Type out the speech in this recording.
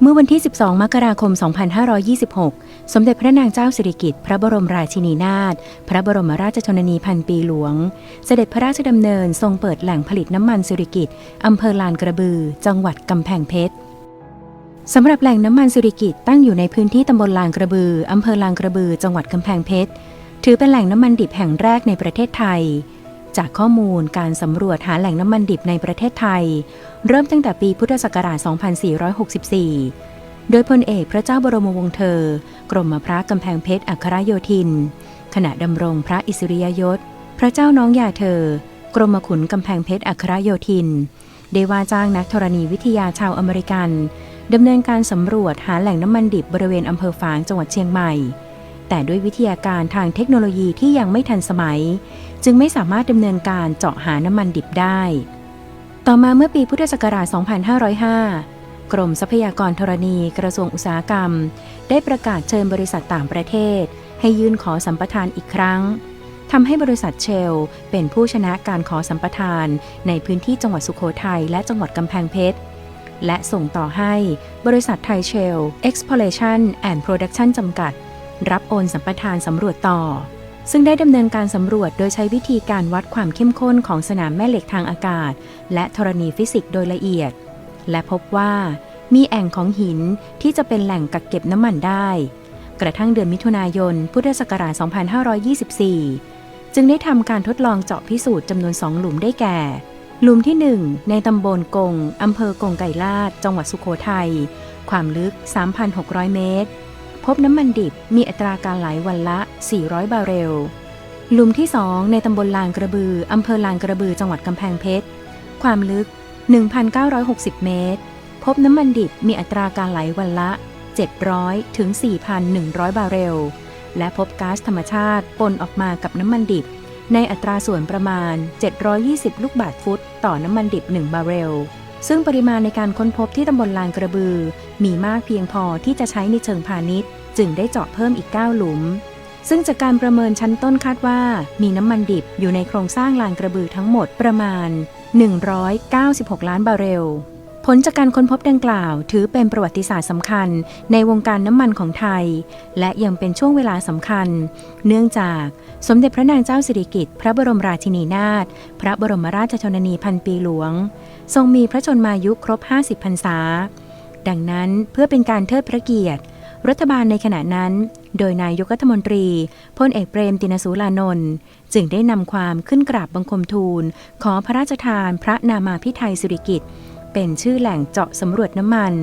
เมื่อวันที่ 12 มกราคม 2526 สมเด็จพระนางเจ้าสิริกิติ์ พระบรมราชินีนาถ พระบรมราชชนนีพันปีหลวง เสด็จพระราชดำเนินทรงเปิดแหล่งผลิตน้ำมันสิริกิติ์อำเภอลานกระบือ จังหวัดกำแพงเพชรสำหรับแหล่งน้ำมันสิริกิติ์ตั้งอยู่ในพื้นที่ตำบลลานกระบืออำเภอลานกระบือ จังหวัดกำแพงเพชร ถือเป็นแหล่งน้ำมันดิบแห่งแรกในประเทศไทย จากข้อมูลการสำรวจหาแหล่งน้ำมันดิบในประเทศไทย เริ่มตั้งแต่ปีพุทธศักราช 2464 โดยพลเอกพระเจ้าบรมวงศ์เธอ กรมพระกำแพงเพชรอัครโยธิน ขณะดำรงพระอิสริยยศ พระเจ้าน้องยาเธอ กรมขุนกำแพงเพชรอัครโยธิน ได้ว่าจ้างนักธรณีวิทยาชาวอเมริกันดำเนินการสำรวจหาแหล่งน้ำมันดิบบริเวณอำเภอฝางจังหวัดเชียงใหม่ แต่ด้วยวิทยาการทางเทคโนโลยีที่ยังไม่ทันสมัย จึงไม่สามารถดำเนินการเจาะหาน้ำมันดิบได้ ต่อมาเมื่อปีพุทธศักราช 2505 กรมทรัพยากรธรณีกระทรวงอุตสาหกรรม ได้ประกาศเชิญบริษัทต่างประเทศ ให้ยื่นขอสัมปทานอีกครั้งทำให้บริษัทเชล เป็นผู้ชนะการขอสัมปทานในพื้นที่จังหวัดสุโขทัยและจังหวัดกำแพงเพชรและส่งต่อให้บริษัทไทยเชล Exploration and Production จำกัด รับโอนสัมปทานสำรวจต่อ ซึ่งได้ดำเนินการสำรวจโดยใช้วิธีการวัดความเข้มข้นของสนามแม่เหล็กทางอากาศ และธรณีฟิสิกส์โดยละเอียด และพบว่ามีแอ่งของหินที่จะเป็นแหล่งกักเก็บน้ำมันได้ กระทั่งเดือนมิถุนายน พุทธศักราช 2524 จึงได้ทำการทดลองเจาะพิสูจน์จำนวน 2 หลุมได้แก่ หลุมที่ 1 ในตำบลกงอำเภอกงไก่ลาด จังหวัดสุโขทัย ความลึก 3,600 เมตร พบน้ำมันดิบมีอัตราการไหลวันละ 400 บาร์เรล หลุมที่ 2 ในตำบลลานกระบือ อำเภอลานกระบือ จังหวัดกำแพงเพชร ความลึก 1,960 เมตร พบน้ำมันดิบมีอัตราการไหลวันละ 700 ถึง 4,100 บาร์เรล และพบก๊าซธรรมชาติปนออกมากับน้ำมันดิบ ในอัตราส่วนประมาณ 720 ลูกบาศก์ฟุต ต่อน้ำมันดิบ 1 บาร์เรล ซึ่งปริมาณในการค้นพบที่ตำบลลานกระบือ มีมากเพียงพอที่จะใช้ในเชิงพาณิชย์ จึงได้เจาะเพิ่มอีก 9 หลุม ซึ่งจากการประเมินชั้นต้นคาดว่า มีน้ำมันดิบอยู่ในโครงสร้างลานกระบือทั้งหมดประมาณ 196 ล้านบาร์เรล ผลจากการค้นพบดังกล่าว ถือเป็นประวัติศาสตร์สำคัญในวงการน้ำมันของไทย และยังเป็นช่วงเวลาสำคัญ เนื่องจากสมเด็จพระนางเจ้าสิริกิติ์พระบรมราชินีนาถพระบรมราชชนนีพันปีหลวง ทรงมีพระชนมายุครบ 50พรรษา ดังนั้นเพื่อเป็นการเทิดพระเกียรติ รัฐบาลในขณะนั้น โดยนายกรัฐมนตรีพลเอกเปรมตินสูลานนท์จึงได้นำความขึ้นกราบบังคมทูล ขอพระราชทานพระนามาพิไทยสิริกิติ์ เป็นชื่อแหล่งเจาะสำรวจน้ำมัน